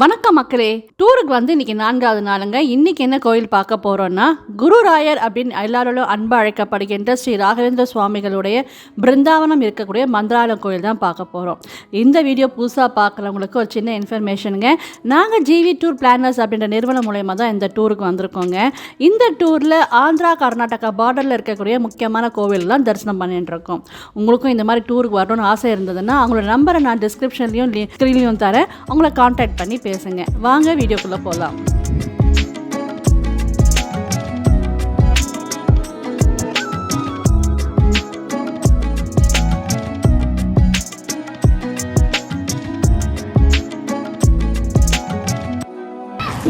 வணக்கம் மக்களே. டூருக்கு வந்து இன்னைக்கு நான்காவது நாளுங்க. இன்னைக்கு என்ன கோயில் பார்க்க போறோம்னா குருராயர் அப்படின்னு எல்லாரோடும் அன்பு அழைக்கப்படுகின்ற ஸ்ரீ ராகவேந்திர சுவாமிகளுடைய பிருந்தாவனம் இருக்கக்கூடிய மந்திராலயம் கோயில் தான் பார்க்க போகிறோம் இந்த வீடியோ புதுசாக பார்க்குறவங்களுக்கு ஒரு சின்ன இன்ஃபர்மேஷனுங்க. நாங்கள் ஜிவி டூர் பிளானர்ஸ் அப்படின்ற நிறுவனம் மூலயமா தான் இந்த டூருக்கு வந்திருக்கோங்க. இந்த டூரில் ஆந்திரா கர்நாடகா பார்டரில் இருக்கக்கூடிய முக்கியமான கோவில்லாம் தரிசனம் பண்ணிட்டு இருக்கோம் உங்களுக்கும் இந்த மாதிரி டூருக்கு வரணும்னு ஆசை இருந்ததுன்னா அவங்களோட நம்பரை நான் டிஸ்கிரிப்ஷன்லையும் ஸ்க்ரீன்லையும் தரேன். அவங்கள காண்டாக்ட் பண்ணி பேசுங்க. வாங்க வீடியோக்குள்ளே போகலாம்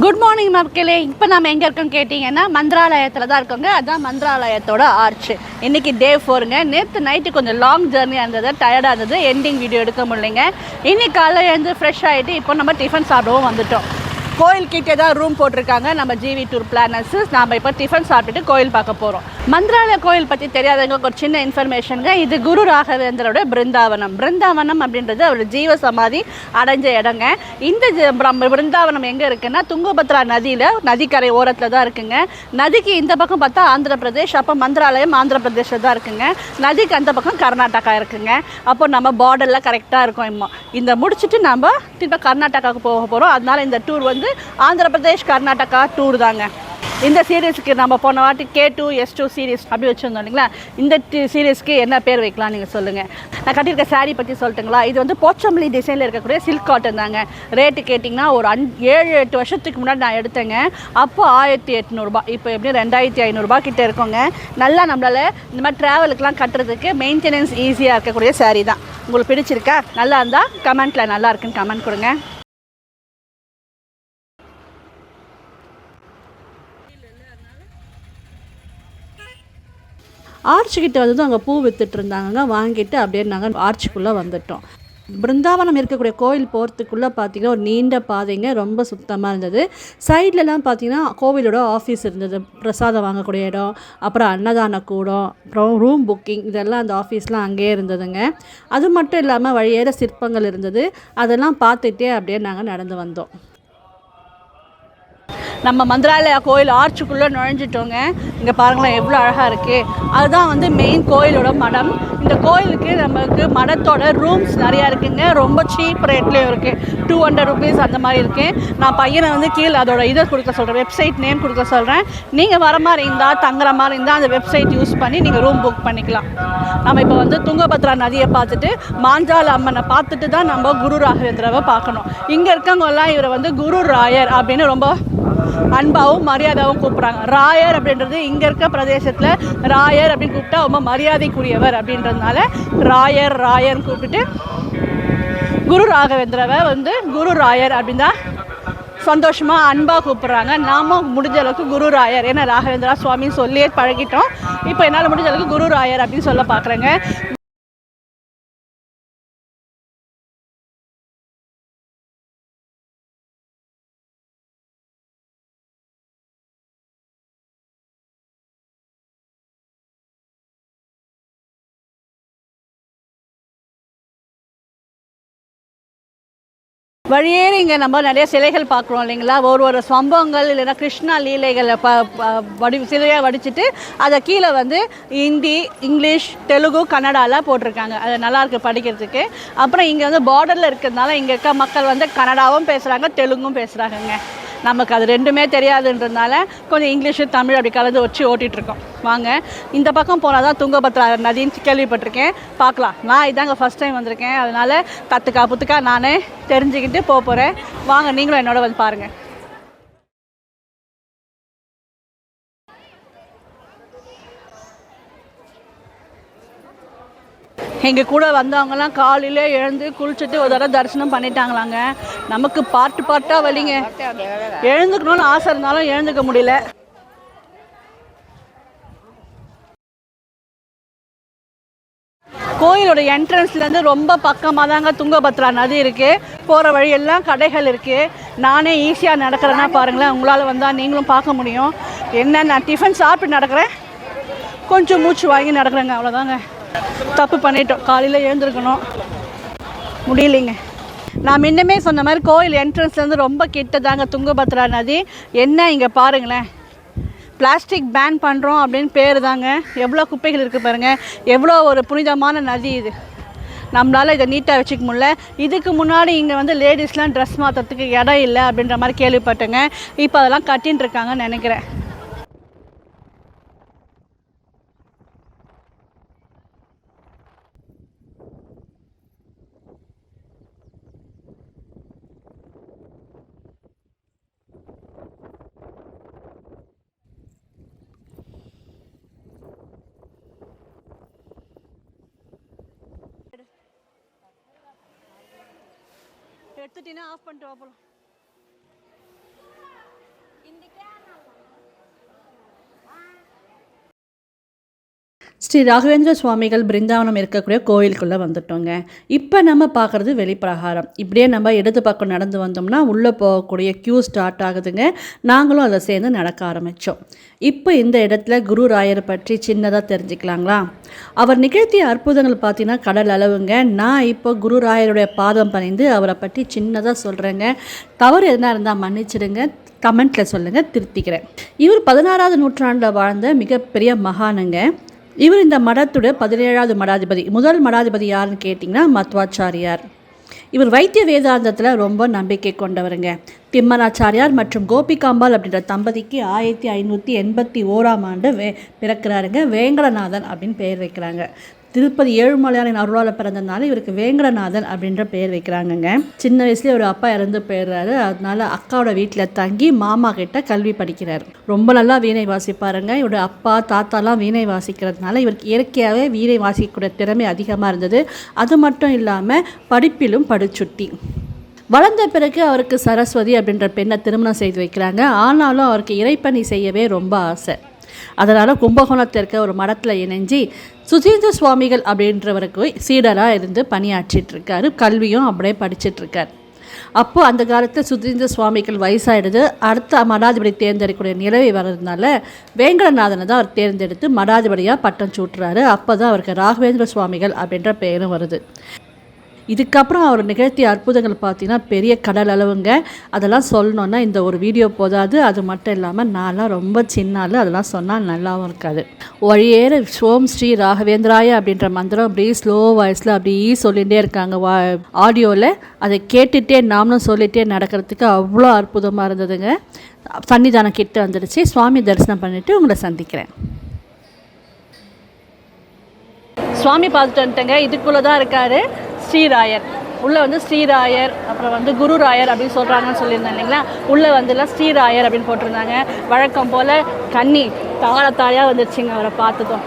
குட் மார்னிங் மக்களே. இப்போ நம்ம எங்கே இருக்கோம் கேட்டிங்கன்னா மந்திராலயத்தில் தான் இருக்கோங்க. அதுதான் மந்திராலயத்தோட ஆர்ச் இன்றைக்கி டே ஃபோருங்க நேற்று நைட்டு கொஞ்சம் லாங் ஜேர்னியாக இருந்தது. டயர்டாக இருந்தது. எண்டிங் வீடியோ எடுக்க முடியலைங்க. இன்னைக்கு காலையில் எழுந்து ஃப்ரெஷ் ஆகிட்டு இப்போ நம்ம டிஃபன் சாப்பிடவும் வந்துட்டோம். கோயில்கிட்டே தான் ரூம் போட்டிருக்காங்க. நம்ம ஜிவி டூர் பிளானர்ஸ் நாம் இப்போ டிஃபன் சாப்பிட்டுட்டு கோயில் பார்க்க போகிறோம் மந்திராலய கோயில் பற்றி தெரியாதவங்க ஒரு சின்ன இன்ஃபர்மேஷனுங்க இது குரு ராகவேந்திரோட பிருந்தாவனம். பிருந்தாவனம் அப்படின்றது அவர் ஜீவ சமாதி அடைஞ்ச இடங்க. இந்த பிரம்- பிருந்தாவனம் எங்கே இருக்குன்னா துங்கபத்ரா நதியில் நதிக்கரை ஓரத்தில் தான் இருக்குங்க. நதிக்கு இந்த பக்கம் பார்த்தா ஆந்திர பிரதேஷ் அப்போ மந்திராலயம் ஆந்திர பிரதேஷில் தான் இருக்குங்க. நதிக்கு அந்த பக்கம் கர்நாடகா இருக்குங்க. அப்போ நம்ம பார்டரில் கரெக்டாக இருக்கும் இம்மா. இந்த முடிச்சுட்டு நம்ம திரும்ப கர்நாடகாவுக்கு போக போகிறோம் அதனால் இந்த டூர் வந்து ஆந்திர பிரதேஷ் கர்நாடகா டூர் தாங்க. இந்த சீரீஸ்க்கு நம்ம போன வாட்டி K two S two series அப்படி வச்சுருந்தோம் இல்லைங்களா? இந்த சீரீஸ்க்கு என்ன பேர் வைக்கலாம் நீங்கள் சொல்லுங்கள் நான் கட்டியிருக்க சாரீ பற்றி சொல்லட்டுங்களா? இது வந்து போச்சம்பளி டிசைனில் இருக்கக்கூடிய சில்க் காட்டன் தாங்க. ரேட்டு கேட்டிங்கன்னா ஒரு அன் ஏழு எட்டு வருஷத்துக்கு முன்னாடி நான் எடுத்தேங்க. அப்போ ஆயிரத்தி எட்நூறுபா இப்போ எப்படியும் ரெண்டாயிரத்தி ஐநூறுரூபா கிட்டே இருக்கோங்க. நல்லா நம்மளால் இந்த மாதிரி ட்ராவலுக்குலாம் கட்டுறதுக்கு மெயின்டெனன்ஸ் ஈஸியாக இருக்கக்கூடிய சாரீ தான். உங்களுக்கு பிடிச்சிருக்கா? நல்லா இருந்தால் கமெண்ட்டில் நல்லா இருக்குன்னு கமெண்ட் கொடுங்க. ஆர்ச்சுக்கிட்ட வந்ததும் அங்கே பூ வித்துட்டு இருந்தாங்க வாங்கிட்டு அப்படியே நாங்கள் ஆர்ச்சுக்குள்ளே வந்துட்டோம். பிருந்தாவனம் இருக்கக்கூடிய கோவில் போகிறதுக்குள்ளே பார்த்தீங்கன்னா ஒரு நீண்ட பாதைங்க ரொம்ப சுத்தமாக இருந்தது. சைட்லலாம் பார்த்தீங்கன்னா கோவிலோட ஆஃபீஸ் இருந்தது. பிரசாதம் வாங்கக்கூடிய இடம் அப்புறம் அன்னதான கூடம் அப்புறம் ரூம் புக்கிங் இதெல்லாம் அந்த ஆஃபீஸ்லாம் அங்கேயே இருந்ததுங்க. அது மட்டும் இல்லாமல் வழியேற சிற்பங்கள் இருந்தது. அதெல்லாம் பார்த்துட்டே அப்படியே நாங்கள் நடந்து வந்தோம். நம்ம மந்திராலயா கோயில் ஆர்ச்சுக்குள்ளே நுழைஞ்சிட்டோங்க. இங்கே பாருங்களேன் எவ்வளோ அழகாக இருக்குது அதுதான் வந்து மெயின் கோயிலோட மடம். இந்த கோயிலுக்கு நமக்கு மடத்தோட ரூம்ஸ் நிறையா இருக்குங்க. ரொம்ப சீப் ரேட்லேயும் இருக்குது டூ ஹண்ட்ரட் ருபீஸ் அந்த மாதிரி இருக்குது நான் பையனை வந்து கீழே அதோட இதை கொடுக்க சொல்கிறேன் வெப்சைட் நேம் கொடுக்க சொல்கிறேன் நீங்கள் வர மாதிரி இருந்தால் தங்குற மாதிரி இருந்தால் அந்த வெப்சைட் யூஸ் பண்ணி நீங்கள் ரூம் புக் பண்ணிக்கலாம். நம்ம இப்போ வந்து துங்கபத்ரா நதியை பார்த்துட்டு மாஞ்சால அம்மனை பார்த்துட்டு தான் நம்ம குரு ராகவேந்திராவை பார்க்கணும். இங்கே இருக்கவங்கெல்லாம் இவரை வந்து குரு ராயர் அப்படின்னு ரொம்ப அன்பாவும் மரியாதாவும் கூப்பிட்றாங்க. ராயர் அப்படின்றது இங்கே இருக்க பிரதேசத்தில் ராயர் அப்படின்னு கூப்பிட்டா ரொம்ப மரியாதைக்குரியவர் அப்படின்றது அப்படின்றதுனால ராயர் ராயர்னு கூப்பிட்டு குரு ராகவேந்திரவை வந்து குரு ராயர் அப்படின்னு தான் சந்தோஷமாக அன்பாக கூப்பிட்றாங்க. நாமும் முடிஞ்ச அளவுக்கு குரு ராயர். ஏன்னா ராகவேந்திரா சுவாமின்னு சொல்லியே பழகிட்டோம். இப்போ என்னால் முடிஞ்ச அளவுக்கு குரு ராயர் அப்படின்னு சொல்ல பார்க்குறேங்க. வழியேறி இங்கே நம்ம நிறைய சிலைகள் பார்க்குறோம் இல்லைங்களா? ஒரு ஒரு சம்பவங்கள் இல்லைன்னா கிருஷ்ணா லீலைகளை ப வடி சிலையாக வடிச்சிட்டு அதை கீழே வந்து ஹிந்தி இங்கிலீஷ் தெலுங்கு கன்னடாலாம் போட்டிருக்காங்க. அது நல்லாயிருக்கு படிக்கிறதுக்கு. அப்புறம் இங்கே வந்து பார்டரில் இருக்கிறதுனால இங்கே இருக்க மக்கள் வந்து கன்னடாவும் பேசுகிறாங்க தெலுங்கும் பேசுகிறாங்கங்க நமக்கு அது ரெண்டுமே தெரியாதுன்றதுனால கொஞ்சம் இங்கிலீஷு தமிழ் அப்படி கலந்து வச்சு ஓட்டிகிட்டு இருக்கோம் வாங்க இந்த பக்கம் போனால் தான் துங்கபத்ரா நதின்னு கேள்விப்பட்டிருக்கேன். பார்க்கலாம். நான் இதாங்க ஃபஸ்ட் டைம் வந்திருக்கேன். அதனால் கற்றுக்கா புத்துக்கா நானே தெரிஞ்சுக்கிட்டு போக போகிறேன் வாங்க நீங்களும் என்னோட வந்து பாருங்கள் எங்கள் கூட வந்தவங்கலாம் காலையிலே எழுந்து குளிச்சுட்டு ஒரு தடவை தரிசனம் பண்ணிட்டாங்களாங்க. நமக்கு பாட்டு பாட்டாக வலிங்க. எழுந்துக்கணும்னு ஆசை இருந்தாலும் எழுந்துக்க முடியல. கோயிலோட என்ட்ரன்ஸ்லேருந்து ரொம்ப பக்கமாக தாங்க துங்கபத்ரா நதி இருக்குது போகிற வழியெல்லாம் கடைகள் இருக்குது நானே ஈஸியாக நடக்கிறேன்னா பாருங்களேன். உங்களால் வந்தால் நீங்களும் பார்க்க முடியும். என்ன நான் டிஃபன் சாப்பிட்டு நடக்கிறேன்? கொஞ்சம் மூச்சு வாங்கி நடக்கிறேங்க. அவ்வளோதாங்க தப்பு பண்ணிட்டோம். காலையில் எழுந்திருக்கணும். முடியலைங்க. நான் முன்னமே சொன்ன மாதிரி கோயில் என்ட்ரன்ஸ்லேருந்து ரொம்ப கிட்ட தாங்க துங்கபத்ரா நதி. என்ன இங்கே பாருங்களேன். பிளாஸ்டிக் பேன் பண்ணுறோம் அப்படின்னு பேர் தாங்க. எவ்வளோ குப்பைகள் இருக்குது பாருங்கள் எவ்வளோ ஒரு புனிதமான நதி இது. நம்மளால் இதை நீட்டாக வச்சுக்க முடியல. இதுக்கு முன்னாடி இங்கே வந்து லேடிஸ்லாம் ட்ரெஸ் மாற்றுறதுக்கு இடம் இல்லை அப்படின்ற மாதிரி கேள்விப்பட்டேங்க. இப்போ அதெல்லாம் கட்டின்னு இருக்காங்கன்னு நினைக்கிறேன். எடுத்துட்டீங்கன்னா ஆஃப் பண்ணிட்டு வா ஸ்ரீ ராகவேந்திர சுவாமிகள் பிருந்தாவனம் இருக்கக்கூடிய கோயிலுக்குள்ளே வந்துட்டோங்க. இப்போ நம்ம பார்க்குறது வெளிப்பிரகாரம். இப்படியே நம்ம இடது பக்கம் நடந்து வந்தோம்னா உள்ளே போகக்கூடிய க்யூ ஸ்டார்ட் ஆகுதுங்க. நாங்களும் அதை சேர்ந்து நடக்க ஆரம்பித்தோம் இப்போ இந்த இடத்துல குரு ராயரை பற்றி சின்னதாக தெரிஞ்சுக்கலாங்களா? அவர் நிகழ்த்திய அற்புதங்கள் பார்த்தீங்கன்னா கடல் அளவுங்க. நான் இப்போ குரு ராயருடைய பாதம் பணிந்து அவரை பற்றி சின்னதாக சொல்கிறேங்க தவறு எதுனா இருந்தால் மன்னிச்சிடுங்க. கமெண்ட்டில் சொல்லுங்கள் திருத்திக்கிறேன். இவர் பதினாறாவது நூற்றாண்டில் வாழ்ந்த மிகப்பெரிய மகானுங்க. இவர் இந்த மடத்துடைய பதினேழாவது மடாதிபதி. முதல் மடாதிபதி யாருன்னு கேட்டிங்கன்னா மத்வாச்சாரியார். இவர் வைத்திய வேதாந்தத்தில் ரொம்ப நம்பிக்கை கொண்டவருங்க. திம்மனாச்சாரியார் மற்றும் கோபிகாம்பாள் அப்படின்ற தம்பதிக்கு ஆயிரத்தி ஐநூற்றி எண்பத்தி ஓராம் ஆண்டு வே பிறக்கிறாருங்க. வேங்கடநாதன் அப்படின்னு பெயர் வைக்கிறாங்க. திருப்பதி ஏழுமலையானின் அருளால் பிறந்ததுனால இவருக்கு வேங்கடநாதன் அப்படின்ற பெயர் வைக்கிறாங்கங்க. சின்ன வயசுலேயே ஒரு அப்பா இறந்து போயிடுறாரு. அதனால அக்காவோட வீட்டில் தங்கி மாமா கிட்ட கல்வி படிக்கிறார். ரொம்ப நல்லா வீணை வாசிப்பாருங்க. இவரோட அப்பா தாத்தாலாம் வீணை வாசிக்கிறதுனால இவருக்கு இயற்கையாகவே வீணை வாசிக்கக்கூடிய திறமை அதிகமாக இருந்தது. அது மட்டும் இல்லாமல் படிப்பிலும் படுச்சுட்டி வளர்ந்த பிறகு அவருக்கு சரஸ்வதி அப்படின்ற பெண்ணை திருமணம் செய்து வைக்கிறாங்க. ஆனாலும் அவருக்கு இறைப்பணி செய்யவே ரொம்ப ஆசை. அதனால் கும்பகோணத்தில் இருக்க ஒரு மடத்தில் இணைஞ்சி சுதீந்திர சுவாமிகள் அப்படின்றவருக்கு சீடராக இருந்து பணியாற்றிட்டு இருக்காரு. கல்வியும் அப்படியே படிச்சிட்ருக்கார் அப்போது அந்த காலத்தில் சுதீந்திர சுவாமிகள் வயசாயிடுது. அடுத்த மடாதிபதி தேர்ந்தெடுக்கக்கூடிய நிலவை வர்றதுனால வேங்கடநாதனை தான் அவர் தேர்ந்தெடுத்து மடாதிபதியாக பட்டம் சூட்டுறாரு. அப்போ தான் அவருக்கு ராகவேந்திர சுவாமிகள் அப்படின்ற பெயரும் வருது. இதுக்கப்புறம் அவர் நிகழ்த்திய அற்புதங்கள் பார்த்தீங்கன்னா பெரிய கடல் அளவுங்க. அதெல்லாம் சொல்லணுன்னா இந்த ஒரு வீடியோ போதாது. அது மட்டும் இல்லாமல் நான்லாம் ரொம்ப சின்னால அதெல்லாம் சொன்னால் நல்லாவும் இருக்காது. வழியேற சோம் ஸ்ரீ ராகவேந்திராய அப்படின்ற மந்திரம் அப்படியே ஸ்லோ வாய்ஸில் அப்படியே சொல்லிகிட்டே இருக்காங்க. வா ஆடியோவில் அதை கேட்டுகிட்டே நாமளும் சொல்லிகிட்டே நடக்கிறதுக்கு அவ்வளோ அற்புதமாக இருந்ததுங்க. சன்னிதானம் கிட்ட வந்துடுச்சு. சுவாமி தரிசனம் பண்ணிவிட்டு உங்களை சந்திக்கிறேன். சுவாமி பார்த்துட்டு வந்துட்டேங்க. இதுக்குள்ளே தான் இருக்காரு. ஸ்ரீராயர். உள்ளே வந்து ஸ்ரீராயர் அப்புறம் வந்து குருராயர் அப்படின்னு சொல்கிறாங்கன்னு சொல்லியிருந்தேன் இல்லைங்களா? உள்ளே வந்துலாம் ஸ்ரீராயர் அப்படின்னு போட்டிருந்தாங்க. வழக்கம் போல் கன்னி தாளத்தாயாக வந்துருச்சுங்க அவரை பார்த்ததும்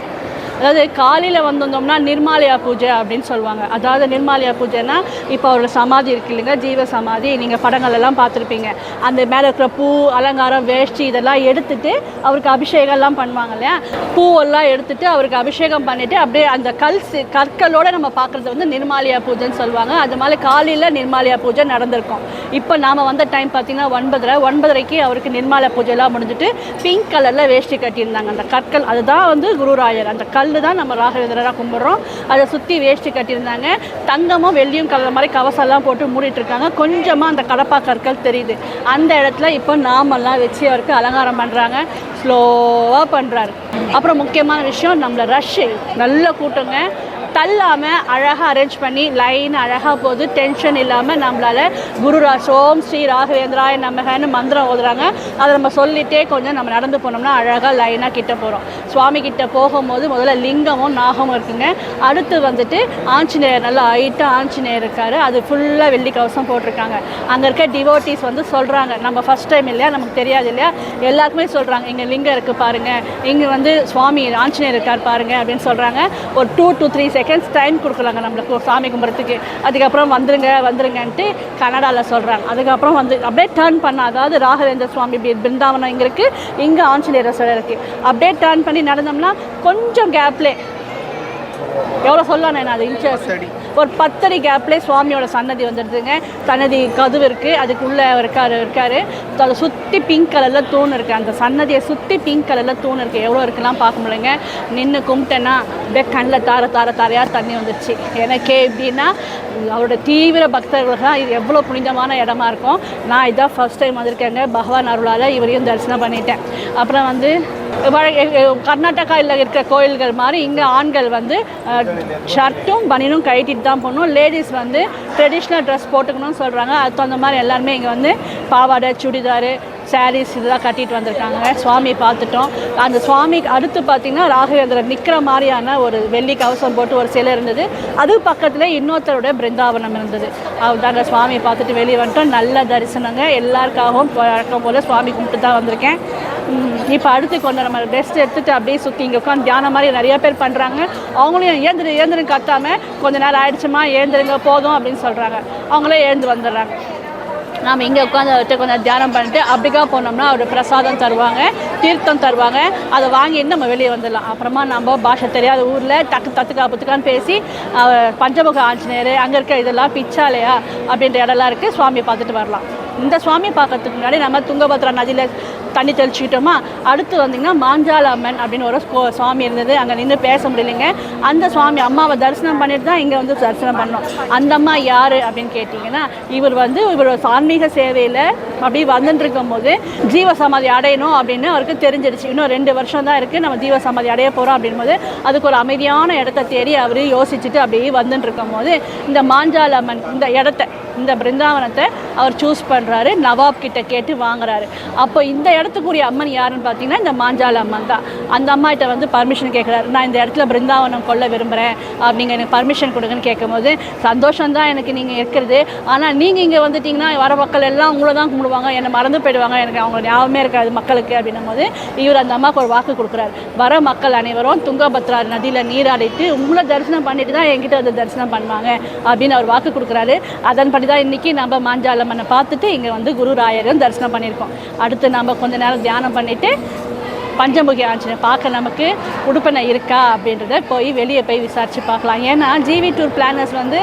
அதாவது காலையில் வந்திருந்தோம்னா நிர்மாலயா பூஜை அப்படின்னு சொல்லுவாங்க. அதாவது நிர்மாலயா பூஜைனா இப்போ அவரோட சமாதி இருக்கு இல்லைங்க ஜீவ சமாதி. நீங்கள் படங்களெல்லாம் பார்த்துருப்பீங்க. அந்த மேலே இருக்கிற பூ அலங்காரம் வேஷ்டி இதெல்லாம் எடுத்துட்டு அவருக்கு அபிஷேகம்லாம் பண்ணுவாங்க இல்லையா? பூவெல்லாம் எடுத்துட்டு அவருக்கு அபிஷேகம் பண்ணிவிட்டு அப்படியே அந்த கல் கற்களோடு கற்களோட நம்ம பார்க்குறது வந்து நிர்மாலயா பூஜைன்னு சொல்லுவாங்க. அது மாதிரி காலையில் நிர்மாலயா பூஜை நடந்திருக்கும். இப்போ நாம் வந்த டைம் பார்த்தீங்கன்னா ஒன்பதரை ஒன்பதரைக்கு அவருக்கு நிர்மாலய பூஜைலாம் முடிஞ்சுட்டு பிங்க் கலரில் வேஷ்டி கட்டியிருந்தாங்க. அந்த கற்கள் அதுதான் வந்து குருராயர். அந்த கல் தான் நம்ம ராகவேந்திரராக கும்பிட்றோம். அதை சுற்றி வேஷ்டி கட்டியிருந்தாங்க. தங்கமும் வெள்ளியும் கலர் மாதிரி கவசம்லாம் போட்டு மூடிட்டுருக்காங்க. கொஞ்சமாக அந்த கடப்பா கற்கள் தெரியுது. அந்த இடத்துல இப்போ நாமெல்லாம் வச்சு அவருக்கு அலங்காரம் பண்ணுறாங்க ஸ்லோவாக பண்ணுறாரு அப்புறம் முக்கியமான விஷயம் நம்மள ரஷ்ஷு நல்ல கூட்டங்க. தள்ளாமல் அழகாக அரேஞ்ச் பண்ணி லைன் அழகாக போகுது டென்ஷன் இல்லாமல் நம்மளால் குருராஜ் ஓம் ஸ்ரீ ராகவேந்திராய நமகன்னு மந்திரம் ஓதுறாங்க. அதை நம்ம சொல்லிகிட்டே கொஞ்சம் நம்ம நடந்து போனோம்னா அழகாக லைனாக கிட்ட போகிறோம் சுவாமி கிட்டே போகும்போது முதல்ல லிங்கமும் நாகமும் இருக்குங்க. அடுத்து வந்துட்டு ஆஞ்சநேயர் நல்லா ஹைட்டாக ஆஞ்சநேயர் இருக்கார். அது ஃபுல்லாக வெள்ளி கவசம் போட்டிருக்காங்க. அங்கே இருக்க டிவோட்டிஸ் வந்து சொல்கிறாங்க நம்ம ஃபஸ்ட் டைம் இல்லையா? நமக்கு தெரியாது இல்லையா? எல்லாருக்குமே சொல்கிறாங்க இங்கே லிங்கம் இருக்குது பாருங்கள் இங்கே வந்து சுவாமி ஆஞ்சநேயர் இருக்கார் பாருங்க அப்படின்னு சொல்கிறாங்க ஒரு two to three second seconds time கொடுக்குறாங்க நம்மளுக்கு. சாமி கும்பிட்றதுக்கு அதுக்கப்புறம் வந்துருங்க வந்துருங்கன்ட்டு கனடாவில் சொல்கிறாங்க அதுக்கப்புறம் வந்து அப்படியே டேர்ன் பண்ண அதாவது ராகவேந்திர சுவாமி பிருந்தாவனம் இங்கே இருக்குது இங்கே ஆஞ்சநேயர் சிலை இருக்குது அப்படியே டேர்ன் பண்ணி நடந்தோம்னா கொஞ்சம் கேப்லே எவ்வளோ சொல்லலாம் நான் அது இன்ச்சஸ் ஒரு பத்தடி கேப்லேயே சுவாமியோட சன்னதி வந்துடுதுங்க சன்னதி கதவு இருக்குது அதுக்குள்ளே இருக்கார் இருக்கார். அதை சுற்றி பிங்க் கலரில் தூண் இருக்குது அந்த சன்னதியை சுற்றி பிங்க் கலரில் தூண் இருக்குது எவ்வளோ இருக்குலாம் பார்க்க முடியலங்க. நின்று கும்பிட்டேன்னா அப்படியே கண்ணில் தார தார தாரையாக தண்ணி வந்துடுச்சு எனக்கே எப்படின்னா அவரோட தீவிர பக்தர்களுக்கு தான் இது எவ்வளோ புனிதமான இடமா இருக்கும். நான் இதான் ஃபர்ஸ்ட் டைம் வந்திருக்கேங்க. பகவான் அருளால் இவரையும் தரிசனம் பண்ணிட்டேன். அப்புறம் வந்து கர்நாடகாவில் இருக்கிற கோயில்கள் மாதிரி இங்கே ஆண்கள் வந்து ஷர்ட்டும் பனியனும் கழட்டிட்டு தான் போகணும் லேடிஸ் வந்து ட்ரெடிஷ்னல் ட்ரெஸ் போட்டுக்கணும்னு சொல்கிறாங்க அதுக்கு தகுந்த மாதிரி எல்லாருமே இங்கே வந்து பாவாடை சுடிதார் சாரீஸ் இதெல்லாம் கட்டிட்டு வந்திருக்காங்க. சுவாமி பார்த்துட்டோம். அந்த சுவாமிக்கு அடுத்து பார்த்திங்கன்னா ராகவேந்திரர் நிற்கிற மாதிரியான ஒரு வெள்ளி கவசம் போட்டு ஒரு சிலை இருந்தது. அது பக்கத்தில் இன்னொருத்தருடைய பிருந்தாவனம் இருந்தது. அவர்தாங்க சுவாமியை பார்த்துட்டு வெளியே வந்துட்டோம். நல்ல தரிசனங்க. எல்லாருக்காகவும் வழக்கம் போல் சுவாமி கும்பிட்டு தான் வந்திருக்கேன். இப்போ அடுத்து கொஞ்சம் நம்ம ரெஸ்ட் எடுத்துகிட்டு அப்படியே சுற்றி இங்கே உட்காந்து தியானம் மாதிரி நிறைய பேர் பண்ணுறாங்க அவங்களையும் ஏந்திரு ஏந்திரு கத்தாமல் கொஞ்ச நேரம் ஆயிடுச்சுமா ஏந்திருங்க போதும் அப்படின்னு சொல்கிறாங்க அவங்களே எழுந்து வந்துடுறாங்க. நாம் இங்கே உட்காந்து அவர்கிட்ட கொஞ்சம் தியானம் பண்ணிட்டு அப்படிக்கா போனோம்னா அவர் பிரசாதம் தருவாங்க தீர்த்தம் தருவாங்க. அதை வாங்கிட்டு நம்ம வெளியே வந்துடலாம். அப்புறமா நம்ம பாஷை தெரியாத ஊரில் டக்கு தத்துக்கா புத்துக்கான்னு பேசி அவர் பஞ்சமுக ஆஞ்சநேயர் அங்கே இருக்க இதெல்லாம் பிச்சாலையா அப்படின்ற இடம்லாம் இருக்குது சுவாமியை பார்த்துட்டு வரலாம். இந்த சுவாமி பார்க்கறதுக்கு முன்னாடி நம்ம துங்கபத்ரா நதியில் தண்ணி தெளிச்சுக்கிட்டோமா அடுத்து வந்தீங்கன்னா மாஞ்சால அம்மன் அப்படின்னு ஒரு சுவாமி இருந்தது. அங்கே நின்று பேச முடியலைங்க. அந்த சுவாமி அம்மாவை தரிசனம் பண்ணிட்டு தான் இங்கே வந்து தரிசனம் பண்ணோம். அந்த அம்மா யார் அப்படின்னு கேட்டிங்கன்னா இவர் வந்து இவர் ஆன்மீக சேவையில் அப்படி வந்துட்டுருக்கும் போது ஜீவ சமாதி அடையணும் அப்படின்னு அவருக்கு தெரிஞ்சிருச்சு. இன்னும் ரெண்டு வருஷம் தான் இருக்குது நம்ம ஜீவ சமாதி அடைய போகிறோம் அப்படின்போது அதுக்கு ஒரு அமைதியான இடத்த தேடி அவர் யோசிச்சுட்டு அப்படியே வந்துட்டுருக்கும் போது இந்த மாஞ்சால அம்மன் இந்த இடத்த இந்த பிருந்தாவனத்தை அவர் சூஸ் பண்ணுறாரு நவாப் கிட்ட கேட்டு வாங்குறாரு. அப்போ இந்த இடம் இடத்துக்குரிய அம்மன் யாருன்னு பார்த்தீங்கன்னா இந்த மாஞ்சால அம்மன் தான். அந்த அம்மா கிட்ட வந்து பர்மிஷன் கேட்குறாரு நான் இந்த இடத்துல பிருந்தாவனம் கொள்ள விரும்புகிறேன் அப்படிங்க எனக்கு பர்மிஷன் கொடுங்கன்னு கேட்கும்போது சந்தோஷம் தான் எனக்கு நீங்கள் இருக்கிறது. ஆனால் நீங்கள் இங்கே வந்துட்டீங்கன்னா வர மக்கள் எல்லாம் உங்களை தான் கும்பிடுவாங்க. என்னை மறந்து போயிடுவாங்க. எனக்கு அவங்க ஞாபகமே இருக்காது மக்களுக்கு. அப்படின்னும் போது இவர் அந்த அம்மாவுக்கு ஒரு வாக்கு கொடுக்குறாரு. வர மக்கள் அனைவரும் துங்கபத்ரா நதியில் நீராடிட்டு உங்களை தரிசனம் பண்ணிட்டு தான் என்கிட்ட வந்து தரிசனம் பண்ணுவாங்க. அப்படின்னு அவர் வாக்கு கொடுக்குறாரு. அதன்படி தான் இன்றைக்கி நம்ம மாஞ்சாலம்மனை பார்த்துட்டு இங்கே வந்து குரு ராயரும் தரிசனம் பண்ணியிருக்கோம். அடுத்து நம்ம கொஞ்ச நேரம் தியானம் பண்ணிவிட்டு பஞ்சமுகி ஆஞ்சநேயர் பார்க்க நமக்கு உடுப்பனை இருக்கா அப்படின்றத போய் வெளியே போய் விசாரித்து பார்க்கலாம். ஏன்னா ஜிவி டூர் பிளானர்ஸ் வந்து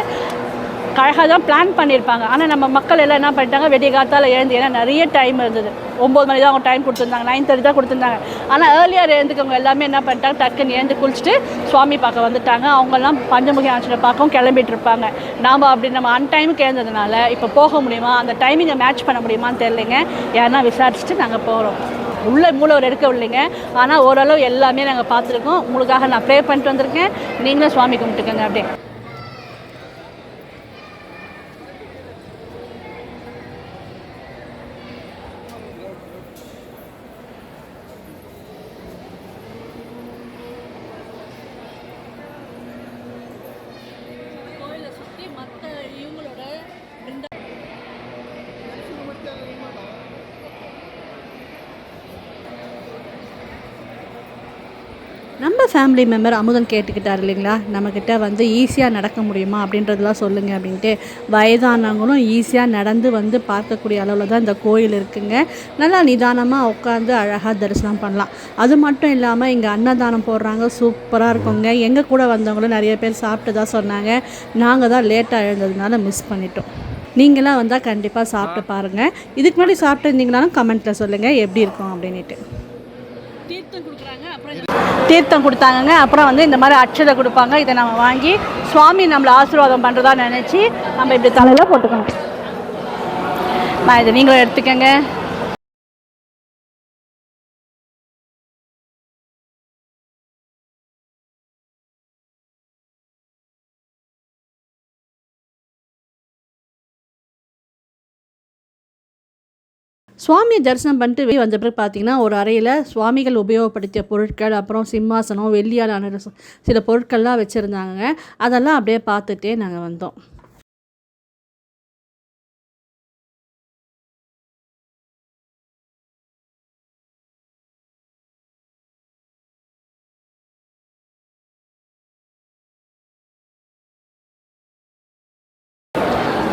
அழகாக தான் பிளான் பண்ணியிருப்பாங்க. ஆனால் நம்ம மக்கள் எல்லாம் என்ன பண்ணிட்டாங்க? வெடிகாத்தால் எழுந்து ஏன்னா நிறைய டைம் இருந்தது. ஒம்பது மணி தான் அவங்க டைம் கொடுத்துருந்தாங்க. நைன் தேர்ட்டி தான் கொடுத்துருந்தாங்க. ஆனால் ஏர்லியர் எழுந்துக்கவங்க எல்லாமே என்ன பண்ணிட்டாங்க? டக்குன்னு எழுந்து குளிச்சுட்டு சுவாமி பார்க்க வந்துட்டாங்க. அவங்கெல்லாம் பஞ்சமுகி ஆஞ்சநேயர் பார்க்கவும் கிளம்பிட்டு இருப்பாங்க நாம் அப்படி நம்ம அன் டைமுக்கு எழுந்ததுனால இப்போ போக முடியுமா? அந்த டைமிங்கை மேட்ச் பண்ண முடியுமான்னு தெரிலங்க யாருன்னா விசாரிச்சுட்டு நாங்கள் போகிறோம் உள்ளே மூலவர் எடுக்கவில்லைங்க ஆனால் ஓரளவு எல்லாமே நாங்கள் பார்த்துருக்கோம். உங்களுக்காக நான் ப்ரே பண்ணிட்டு வந்திருக்கேன். நீங்களும் சுவாமி கும்பிட்டுக்கோங்க அப்படியே கோயிலை சுற்றி மற்ற இவங்களோட நம்ம ஃபேமிலி மெம்பர் அமுதன் கேட்டுக்கிட்டார் இல்லைங்களா? நம்மக்கிட்ட வந்து ஈஸியாக நடக்க முடியுமா அப்படின்றதெல்லாம் சொல்லுங்கள் அப்படின்ட்டு வயதானவங்களும் ஈஸியாக நடந்து வந்து பார்க்கக்கூடிய அளவில் தான் இந்த கோயில் இருக்குங்க. நல்லா நிதானமாக உட்காந்து அழகாக தரிசனம் பண்ணலாம். அது மட்டும் இல்லாமல் இங்கே அன்னதானம் போடுறாங்க சூப்பராக இருக்குங்க. எங்கள் கூட வந்தவங்களும் நிறைய பேர் சாப்பிட்டு தான் சொன்னாங்க. நாங்கள் தான் லேட்டாக எழுந்ததுனால மிஸ் பண்ணிட்டோம். நீங்களாம் வந்தால் கண்டிப்பாக சாப்பிட்டு பாருங்கள் இதுக்கு முன்னாடி சாப்பிட்டு இருந்தீங்கனாலும் கமெண்ட்டில் சொல்லுங்கள் எப்படி இருக்கும் அப்படின்ட்டு தீர்த்தம் கொடுத்தாங்கங்க. அப்புறம் வந்து இந்த மாதிரி அட்சதை கொடுப்பாங்க. இதை நம்ம வாங்கி சுவாமி நம்மளை ஆசீர்வாதம் பண்ணுறதா நினச்சி நம்ம இப்படி தலையில் போட்டுக்கணும். நான் இதை நீங்களும் எடுத்துக்கங்க. சுவாமியை தரிசனம் பண்ணிட்டு வெளியே வந்த பிறகு பார்த்தீங்கன்னா ஒரு அறையில் சுவாமிகள் உபயோகப்படுத்திய பொருட்கள் அப்புறம் சிம்மாசனம் வெள்ளியாலான சில பொருட்கள்லாம் வச்சுருந்தாங்க அதெல்லாம் அப்படியே பார்த்துட்டே நாங்கள் வந்தோம்.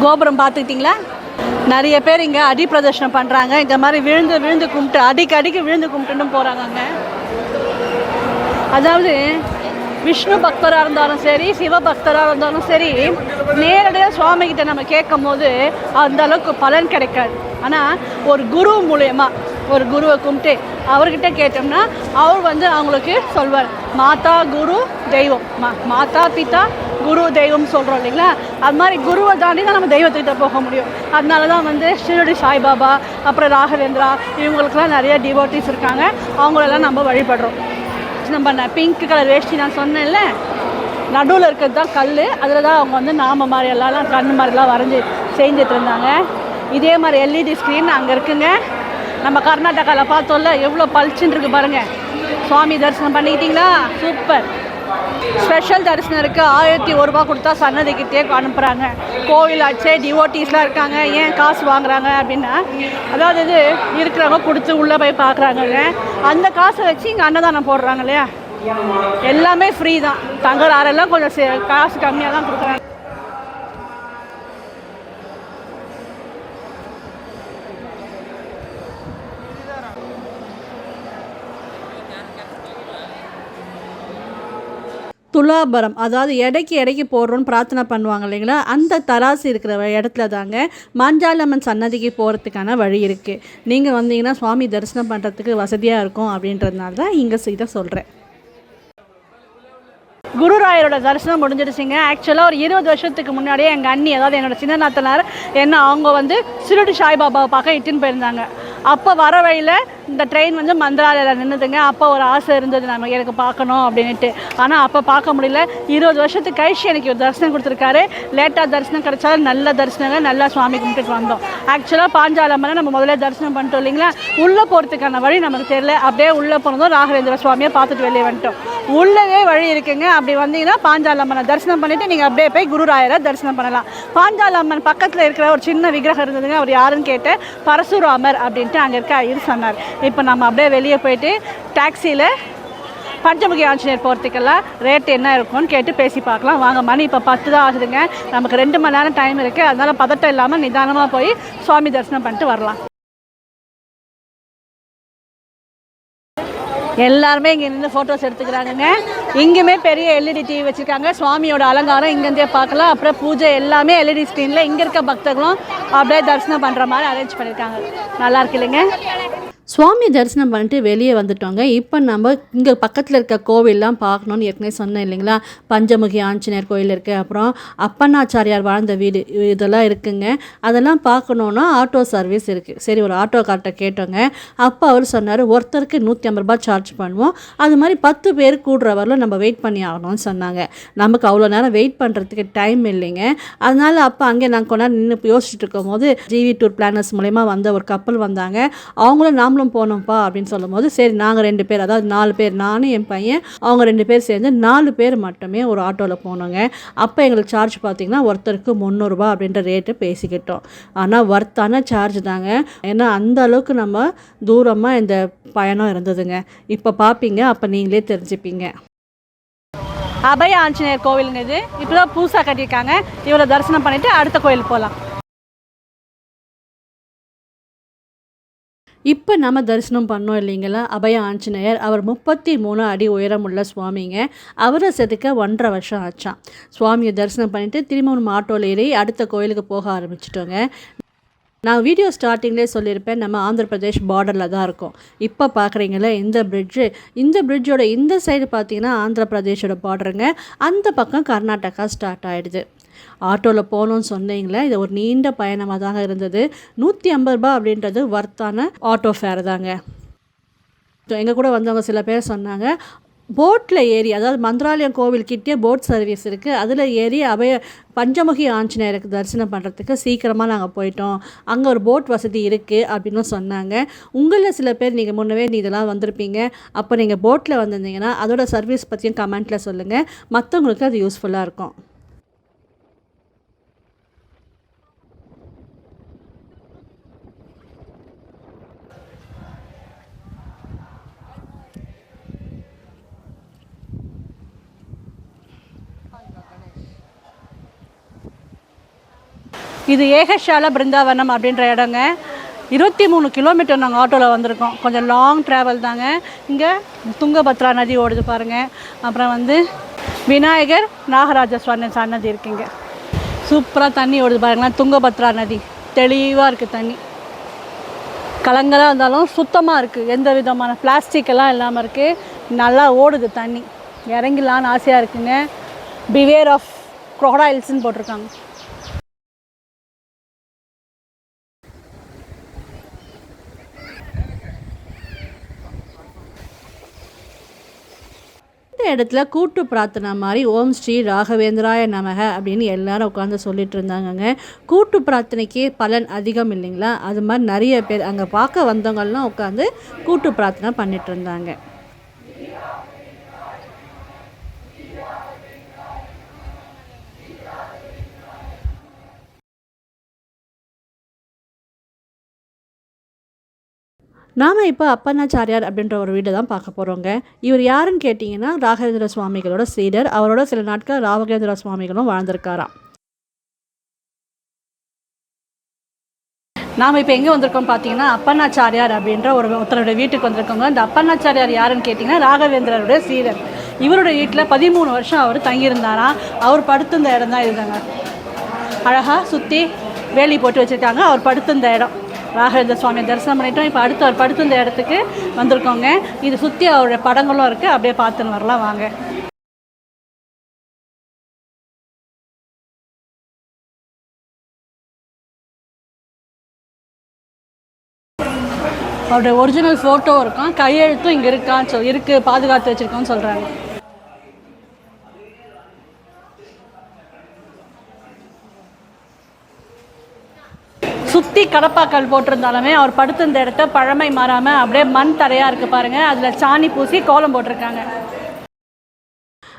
கோபுரம் பார்த்துக்கிட்டிங்களா? நிறைய பேர் இங்கே அடி பிரதர்ஷனம் பண்ணுறாங்க இந்த மாதிரி விழுந்து விழுந்து கும்பிட்டு அடிக்கு அடிக்கு விழுந்து கும்பிட்டுன்னு போகிறாங்க அதாவது விஷ்ணு பக்தராக இருந்தாலும் சரி சிவ பக்தராக இருந்தாலும் சரி நேரடியாக சுவாமிகிட்ட நம்ம கேட்கும் போது அந்த அளவுக்கு பலன் கிடைக்காது. ஆனால் ஒரு குரு மூலயமா ஒரு குருவை கும்பிட்டு அவர்கிட்ட கேட்டோம்னா அவர் வந்து அவங்களுக்கு சொல்வார் மாதா குரு தெய்வம். மா மாதா பிதா குரு தெய்வம் சொல்கிறோம் இல்லைங்களா? அது மாதிரி குருவை தாண்டி தான் நம்ம தெய்வத்துக்கிட்ட போக முடியும். அதனால தான் வந்து ஷிரடி சாய்பாபா அப்புறம் ராகவேந்திரா இவங்களுக்குலாம் நிறைய டிவோட்டிஸ் இருக்காங்க. அவங்களெல்லாம் நம்ம வழிபடுறோம். நம்ம நான் பிங்க் கலர் வேஷ்டி நான் சொன்னேன்ல? நடுவில் இருக்கிறது தான் கல் அதில் தான் அவங்க வந்து நாம மாதிரி எல்லாம் கண்ணு மாதிரிலாம் வரைஞ்சி செஞ்சுட்டு இருந்தாங்க. இதே மாதிரி எல்இடி ஸ்க்ரீன் அங்கே இருக்குங்க. நம்ம கர்நாடகாவில் பார்த்தோம்ல எவ்வளோ பளிச்சுன்னு இருக்கு பாருங்கள் சுவாமி தரிசனம் பண்ணிக்கிட்டீங்களா? சூப்பர். ஸ்பெஷல் தரிசனருக்கு ஆயிரத்தி ஒரு ரூபா கொடுத்தா சன்னதிக்கிட்டே அனுப்புகிறாங்க கோவில் ஆச்சே டிவோட்டிஸ்லாம் இருக்காங்க. ஏன் காசு வாங்குறாங்க அப்படின்னா அதாவது இது இருக்கிறவங்க கொடுத்து உள்ளே போய் பார்க்குறாங்க அந்த காசை வச்சு இங்கே அன்னதானம் போடுறாங்க இல்லையா? எல்லாமே ஃப்ரீ தான். தங்குற அறையெல்லாம் கொஞ்சம் சே- காசு கம்மியாக தான் கொடுக்குறாங்க. துலாபரம் அதாவது எடைக்கு எடைக்கு போடுறோன்னு பிரார்த்தனை பண்ணுவாங்க இல்லைங்களா? அந்த தராசு இருக்கிற இடத்துல தாங்க மாஞ்சாலம்மன் சன்னதிக்கு போகிறதுக்கான வழி இருக்குது நீங்கள் வந்தீங்கன்னா சுவாமி தரிசனம் பண்ணுறதுக்கு வசதியாக இருக்கும் அப்படின்றதுனால தான் இங்கே இதை சொல்கிறேன் குருராயரோட தரிசனம் முடிஞ்சிடுச்சுங்க. ஆக்சுவலாக ஒரு இருபது வருஷத்துக்கு முன்னாடியே எங்கள் அண்ணி அதாவது என்னோட சின்ன நாத்தனார் என்ன அவங்க வந்து சிறுடி சாய்பாபாவை பார்க்க இட்டுன்னு போயிருந்தாங்க. அப்போ வர வழியில் இந்த ட்ரெயின் வந்து மந்திராலயில் நின்றுதுங்க அப்போ ஒரு ஆசை இருந்தது நம்ம எனக்கு பார்க்கணும் அப்படின்ட்டு ஆனால் அப்போ பார்க்க முடியல. இருபது வருஷத்துக்கு கழிச்சு எனக்கு ஒரு தரிசனம் கொடுத்துருக்காரு. லேட்டாக தரிசனம் கிடைச்சாலும் நல்ல தரிசனங்க நல்லா சுவாமி கும்பிட்டுட்டு வந்தோம். ஆக்சுவலாக பாஞ்சாலம்மனை நம்ம முதல்ல தரிசனம் பண்ணிட்டோம் இல்லைங்களா? உள்ளே போகிறதுக்கான வழி நமக்கு தெரியல. அப்படியே உள்ளே போனதும் ராகவேந்திர சுவாமியை பார்த்துட்டு வெளியே வந்துட்டோம். உள்ளவே வழி இருக்குங்க. அப்படி வந்தீங்கன்னா பாஞ்சாலம்மனை தரிசனம் பண்ணிவிட்டு நீங்கள் அப்படியே போய் குருராயரை தரிசனம் பண்ணலாம். பாஞ்சாலம்மன் பக்கத்தில் இருக்கிற ஒரு சின்ன விக்கிரகம் இருந்ததுங்க. அவர் யாருன்னு கேட்டேன்? பரசுராமர் அப்படின்ட்டு அங்கே இருக்க ஐயர் சொன்னார் இப்போ நம்ம அப்படியே வெளியே போயிட்டு டாக்ஸியில் பஞ்சமுகி ஆஞ்சநேயர் போகிறதுக்கெல்லாம் ரேட் என்ன இருக்கும்னு கேட்டு பேசி பார்க்கலாம். வாங்க மணி இப்போ பத்து தான் ஆகுதுங்க. நமக்கு ரெண்டு மணி நேரம் டைம் இருக்குது அதனால் பதட்டம் இல்லாமல் நிதானமாக போய் சுவாமி தரிசனம் பண்ணிட்டு வரலாம். எல்லாருமே இங்கே நின்று ஃபோட்டோஸ் எடுத்துக்கிறாங்கங்க. இங்கேயுமே பெரிய எல்இடி டிவி வச்சுருக்காங்க. சுவாமியோட அலங்காரம் இங்கேருந்தே பார்க்கலாம். அப்புறம் பூஜை எல்லாமே எல்இடி ஸ்க்ரீனில் இங்கே இருக்க பக்தர்களும் அப்படியே தரிசனம் பண்ணுற மாதிரி அரேஞ்ச் பண்ணியிருக்காங்க நல்லா இருக்கு இல்லைங்க? சுவாமி தரிசனம் பண்ணிட்டு வெளியே வந்துட்டோங்க. இப்போ நம்ம இங்கே பக்கத்தில் இருக்க கோவில்லாம் பார்க்கணுன்னு ஏற்கனவே சொன்னேன் இல்லைங்களா? பஞ்சமுகி ஆஞ்சநேயர் கோயில் இருக்குது அப்புறம் அப்பண்ணாச்சாரியார் வாழ்ந்த வீடு இதெல்லாம் இருக்குங்க. அதெல்லாம் பார்க்கணுன்னா ஆட்டோ சர்வீஸ் இருக்குது சரி ஒரு ஆட்டோக்கார்ட்ட கேட்டோங்க. அப்போ அவர் சொன்னார் ஒருத்தருக்கு நூற்றி ஐம்பது ரூபாய் சார்ஜ் பண்ணுவோம். அது மாதிரி பத்து பேர் கூடுறவரில் நம்ம வெயிட் பண்ணி ஆகணும்னு சொன்னாங்க. நமக்கு அவ்வளோ நேரம் வெயிட் பண்ணுறதுக்கு டைம் இல்லைங்க. அதனால் அப்போ அங்கே நாங்கள் கொண்டாந்து நின்று யோசிச்சுட்டு இருக்கும்போது ஜிவி டூர் பிளானர்ஸ் மூலயமா வந்த ஒரு கப்பல் வந்தாங்க. அவங்களும் நாமளும் போனோம்ப்பா அப்படின்னு சொல்லும்போது சரி நாங்கள் ரெண்டு பேர் அதாவது நாலு பேர் நானும் என் பையன் அவங்க ரெண்டு பேர் சேர்ந்து நாலு பேர் மட்டுமே ஒரு ஆட்டோவில் போனோங்க. அப்போ எங்களுக்கு சார்ஜ் பார்த்தீங்கன்னா ஒருத்தருக்கு முந்நூறுரூபா அப்படின்ற ரேட்டு பேசிக்கிட்டோம். ஆனால் ஒர்த்தான சார்ஜ் தாங்க. ஏன்னா அந்த அளவுக்கு நம்ம தூரமாக இந்த பயணம் இருந்ததுங்க. இப்போ பார்ப்பீங்க அப்போ நீங்களே தெரிஞ்சுப்பீங்க. அபய ஆஞ்சநேயர் கோவிலுங்க இது. இப்போ தான் புதுசாக கட்டியிருக்காங்க. இவரை தரிசனம் பண்ணிவிட்டு அடுத்த கோயில் போகலாம் இப்போ நம்ம தரிசனம் பண்ணோம் இல்லைங்களா? அபய ஆஞ்சநேயர் அவர் முப்பத்தி மூணு அடி உயரமுள்ள சுவாமிங்க. அவரை செதுக்க ஒன்றரை வருஷம் ஆச்சான் சுவாமியை தரிசனம் பண்ணிவிட்டு திரும்ப ஒன்று ஆட்டோவில் ஏறி அடுத்த கோயிலுக்கு போக ஆரம்பிச்சிட்டோங்க. நான் வீடியோ ஸ்டார்டிங்லேயே சொல்லியிருப்பேன் நம்ம ஆந்திர பிரதேஷ் பார்டரில் தான் இருக்கோம். இப்போ பார்க்குறீங்களே இந்த பிரிட்ஜு இந்த பிரிட்ஜோட இந்த சைடு பார்த்தீங்கன்னா ஆந்திர பிரதேஷோட பார்டருங்க அந்த பக்கம் கர்நாடகா ஸ்டார்ட் ஆகிடுது ஆட்டோவில் போகணும்னு சொன்னீங்களே இது ஒரு நீண்ட பயணமாக தாங்க இருந்தது. நூற்றி ஐம்பது ரூபாய் அப்படின்றது வர்த்தான ஆட்டோ ஃபேர் தாங்க. எங்கள் கூட வந்தவங்க சில பேர் சொன்னாங்க போட்டில் ஏறி அதாவது மந்திராலயம் கோவில்கிட்டே போட் சர்வீஸ் இருக்குது அதில் ஏறி அபய பஞ்சமுகி ஆஞ்சநேயருக்கு தரிசனம் பண்ணுறதுக்கு சீக்கிரமாக நாங்கள் போயிட்டோம். அங்கே ஒரு போட் வசதி இருக்குது அப்படின்னு சொன்னாங்க. உங்களில் சில பேர் நீங்கள் முன்னவே நீ இதெல்லாம் வந்திருப்பீங்க. அப்போ நீங்கள் போட்டில் வந்திருந்தீங்கன்னா அதோட சர்வீஸ் பற்றியும் கமெண்ட்டில் சொல்லுங்கள் மற்றவங்களுக்கு அது யூஸ்ஃபுல்லாக இருக்கும். இது ஏகஷால பிருந்தாவனம் அப்படின்ற இடங்க. இருபத்தி மூணு கிலோமீட்டர் நாங்கள் ஆட்டோவில் வந்திருக்கோம். கொஞ்சம் லாங் ட்ராவல் தாங்க. இங்கே துங்கபத்ரா நதி ஓடுது பாருங்கள் அப்புறம் வந்து விநாயகர் நாகராஜ சுவாமி சன்னதி இருக்குங்க. சூப்பராக தண்ணி ஓடுது பாருங்களேன். துங்கபத்ரா நதி. தெளிவாக இருக்குது தண்ணி. கலங்கலாக இருந்தாலும் சுத்தமாக இருக்குது எந்த விதமான பிளாஸ்டிக் எல்லாம் இல்லாமல் இருக்குது நல்லா ஓடுது தண்ணி. இறங்கிடலான்னு ஆசையாக இருக்குங்க. பிவேர் ஆஃப் க்ரொகடைல்ஸ்னு போட்டிருக்காங்க. இந்த இடத்துல கூட்டு பிரார்த்தனை மாதிரி ஓம் ஸ்ரீ ராகவேந்திராய நமக அப்படின்னு எல்லாரும் உட்காந்து சொல்லிட்டு இருந்தாங்கங்க. கூட்டு பிரார்த்தனைக்கு பலன் அதிகம் இல்லைங்களா? அது மாதிரி நிறைய பேர் அங்கே பார்க்க வந்தவங்கள்லாம் உட்காந்து கூட்டு பிரார்த்தனை பண்ணிட்டு இருந்தாங்க. நாம் இப்போ அப்பண்ணாச்சாரியார் அப்படின்ற ஒரு வீடு தான் பார்க்க போகிறோங்க இவர் யாருன்னு கேட்டிங்கன்னா ராகவேந்திர சுவாமிகளோட சீடர். அவரோட சில நாட்கள் ராகவேந்திர சுவாமிகளும் வாழ்ந்திருக்காராம். நாம் இப்போ எங்கே வந்திருக்கோம் பார்த்தீங்கன்னா அப்பண்ணாச்சாரியார் அப்படின்ற ஒரு ஒருத்தருடைய வீட்டுக்கு வந்திருக்கோங்க. இந்த அப்பண்ணாச்சாரியார் யாருன்னு கேட்டிங்கன்னா ராகவேந்திரருடைய சீடர். இவருடைய வீட்டில் பதிமூணு வருஷம் அவர் தங்கியிருந்தாராம். அவர் படுத்திருந்த இடம் தான் இருந்தாங்க அழகாக சுற்றி வேலி போட்டு வச்சுருக்காங்க. அவர் படுத்திருந்த இடம். ராகவேந்திர சுவாமி தரிசனம் பண்ணிட்டோம். இப்போ அடுத்து அவர் படுத்திருந்த இடத்துக்கு வந்திருக்கோங்க. இது சுற்றி அவருடைய படங்களும் இருக்குது அப்படியே பார்த்துன்னு வரலாம். வாங்க. அவருடைய ஒரிஜினல் ஃபோட்டோ இருக்கும். கையெழுத்தும் இங்கே இருக்கான்னு சொல் இருக்குது பாதுகாத்து வச்சுருக்கோன்னு சொல்கிறாங்க சுற்றி கடப்பாக்கல் போட்டிருந்தாலுமே அவர் படுத்திருந்த இடத்த பழமை மாறாமல் அப்படியே மண் தரையாக இருக்குது பாருங்கள் அதில் சாணி பூசி கோலம் போட்டிருக்காங்க.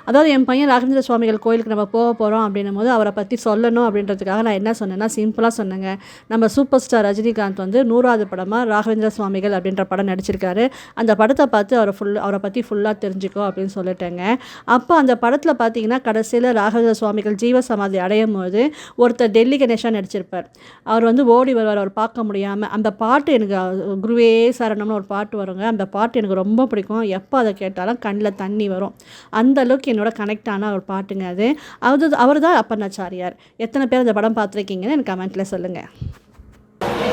அதாவது என் பையன் ராகவேந்திர சுவாமிகள் கோயிலுக்கு நம்ம போக போகிறோம் அப்படின்னும் போது அவரை பற்றி சொல்லணும் அப்படின்றதுக்காக நான் என்ன சொன்னேன்னா சிம்பிளாக சொன்னேங்க. நம்ம சூப்பர் ஸ்டார் ரஜினிகாந்த் வந்து நூறாவது படமாக ராகவேந்திர சுவாமிகள் அப்படின்ற படம் நடிச்சிருக்காரு. அந்த படத்தை பார்த்து அவரை ஃபுல் அவரை பற்றி ஃபுல்லாக தெரிஞ்சுக்கோ அப்படின்னு சொல்லிட்டேங்க. அப்போ அந்த படத்தில் பார்த்தீங்கன்னா கடைசியில் ராகவேந்திர சுவாமிகள் ஜீவ சமாதி அடையும் போது ஒருத்தர் டெல்லி கணேஷா நடிச்சிருப்பார். அவர் வந்து ஓடி வருவார் அவர் பார்க்க முடியாமல் அந்த பாட்டு எனக்கு குருவே சரணம்னு ஒரு பாட்டு வருங்க. அந்த பாட்டு எனக்கு ரொம்ப பிடிக்கும். எப்போ அதை கேட்டாலும் கண்ணில் தண்ணி வரும். அந்த அளவுக்கு என்னோட கனெக்ட் ஆன ஒரு பாட்டுங்க அது. அவர் அவர் தான் அப்பண்ணாச்சாரியார் எத்தனை பேர் அந்த படம் பார்த்துருக்கீங்கன்னு எனக்கு கமெண்ட்டில் சொல்லுங்கள்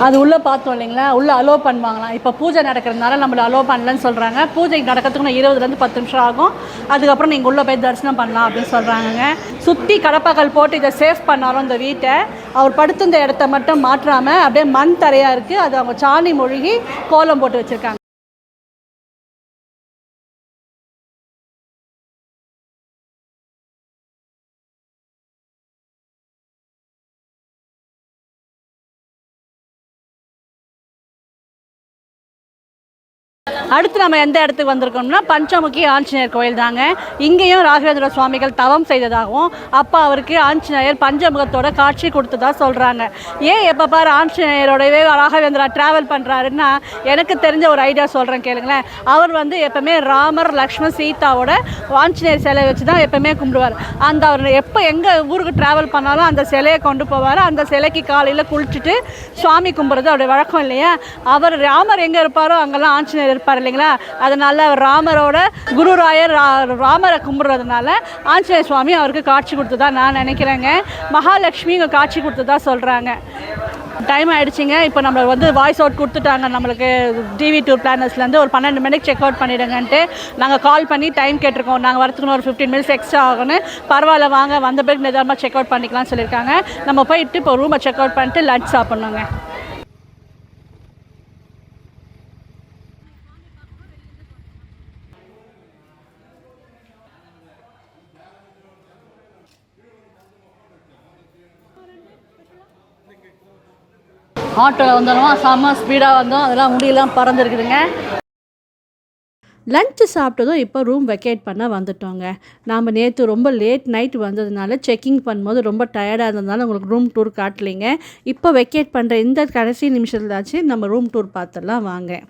அது உள்ளே பார்த்தோம் இல்லைங்களா? உள்ளே அலோவ் பண்ணுவாங்களாம். இப்போ பூஜை நடக்கிறதுனால நம்மளை அலோவ் பண்ணலன்னு சொல்கிறாங்க பூஜை நடக்கிறதுக்கு இன்னும் இருபதுலேருந்து பத்து நிமிஷம் ஆகும். அதுக்கப்புறம் நீங்கள் உள்ளே போய் தரிசனம் பண்ணலாம் அப்படின்னு சொல்கிறாங்கங்க சுற்றி கடப்பாக்கல் போட்டு இதை சேஃப் பண்ணாலும் இந்த வீட்டை அவர் படுத்திருந்த இடத்த மட்டும் மாற்றாமல் அப்படியே மண் தரையாக இருக்குது அது அவங்க சாணி மொழிகி கோலம் போட்டு வச்சுருக்காங்க. அடுத்து நம்ம எந்த இடத்துக்கு வந்திருக்கோம்னா பஞ்சமுகி ஆஞ்சநேயர் கோயில் தாங்க. இங்கேயும் ராகவேந்திர சுவாமிகள் தவம் செய்ததாகவும் அப்போ அவருக்கு ஆஞ்சநேயர் பஞ்சமுகத்தோட காட்சி கொடுத்ததா சொல்கிறாங்க ஏன் எப்போ பாரு ஆஞ்சநேயரோடவே ராகவேந்திரா ட்ராவல் பண்ணுறாருன்னா எனக்கு தெரிஞ்ச ஒரு ஐடியா சொல்கிறேன் கேளுங்களேன். அவர் வந்து எப்போவுமே ராமர் லக்ஷ்மண் சீதாவோட ஆஞ்சநேயர் சிலை வச்சு தான் எப்போவுமே கும்பிடுவார். அந்த அவர் எப்போ எங்கே ஊருக்கு ட்ராவல் பண்ணாலும் அந்த சிலையை கொண்டு போவார். அந்த சிலைக்கு காலையில் குளிச்சுட்டு சுவாமி கும்பிட்றது அவருடைய வழக்கம் இல்லையா? அவர் ராமர் எங்கே இருப்பாரோ அங்கெல்லாம் ஆஞ்சநேயர் இருப்பார். இல்லைங்களா? அதனால ராமரோட குருராயர் ரா- ராமரை கும்பிட்றதுனால ஆஞ்சநேய சுவாமி அவருக்கு காட்சி கொடுத்ததா நான் நினைக்கிறேங்க. மகாலட்சுமி இங்கே காட்சி கொடுத்ததா சொல்கிறாங்க டைம் ஆகிடுச்சிங்க இப்போ நம்ம வந்து வாய்ஸ் அவுட் கொடுத்துட்டாங்க. நம்மளுக்கு டிவி டூர் பிளானர்ஸ்லேருந்து ஒரு பன்னெண்டு மணிக்கு செக் அவுட் பண்ணிவிடுங்கன்ட்டு நாங்கள் கால் பண்ணி டைம் கேட்டிருக்கோம். நாங்கள் வரத்துக்கு ஒரு ஃபிஃப்டீன் மினிட்ஸ் எக்ஸ்ட்ரா ஆகும்னு. பரவாயில்ல வாங்க. வந்த பிறகு நிதானமாக செக் அவுட் பண்ணிக்கலாம்னு சொல்லியிருக்காங்க. நம்ம போயிட்டு இப்போ ரூமை செக் அவுட் பண்ணிட்டு லஞ்ச் சாப்பிட்ணுங்க. ஆட்டோவில் வந்தோம் செம்ம ஸ்பீடாக வந்தோம். அதெல்லாம் முடியெல்லாம் பறந்துருக்குதுங்க. லஞ்சு சாப்பிட்டதும் இப்போ ரூம் வெக்கேட் பண்ண வந்துட்டோங்க. நாம் நேற்று ரொம்ப லேட் நைட் வந்ததுனால செக்கிங் பண்ணும்போது ரொம்ப டயர்டாக இருந்ததுனால உங்களுக்கு ரூம் டூர் காட்டலைங்க. இப்போ வெக்கேட் பண்ணுற இந்த கடைசி நிமிஷத்துலாச்சும் நம்ம ரூம் டூர் பார்த்துடலாம். வாங்க.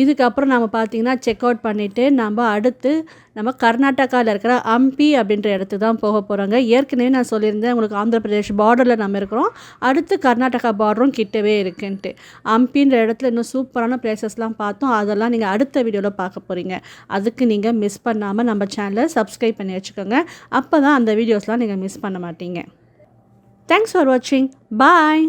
இதுக்கப்புறம் நம்ம பார்த்தீங்கன்னா செக் அவுட் பண்ணிவிட்டு நம்ம அடுத்து நம்ம கர்நாடகாவில் இருக்கிற அம்பி அப்படின்ற இடத்துக்கு தான் போக போகிறோங்க ஏற்கனவே நான் சொல்லியிருந்தேன் உங்களுக்கு ஆந்திர பிரதேஷ் பார்டரில் நம்ம இருக்கிறோம். அடுத்து கர்நாடகா பார்டரும் கிட்டவே இருக்குன்ட்டு. அம்பின்ற இடத்துல இன்னும் சூப்பரான பிளேசஸ்லாம் பார்த்தோம். அதெல்லாம் நீங்கள் அடுத்த வீடியோவில் பார்க்க போகிறீங்க அதுக்கு நீங்கள் மிஸ் பண்ணாமல் நம்ம சேனலை சப்ஸ்கிரைப் பண்ணி வச்சுக்கோங்க. அப்போ தான் அந்த வீடியோஸ்லாம் நீங்கள் மிஸ் பண்ண மாட்டீங்க. தேங்க்ஸ் ஃபார் வாட்சிங் பாய்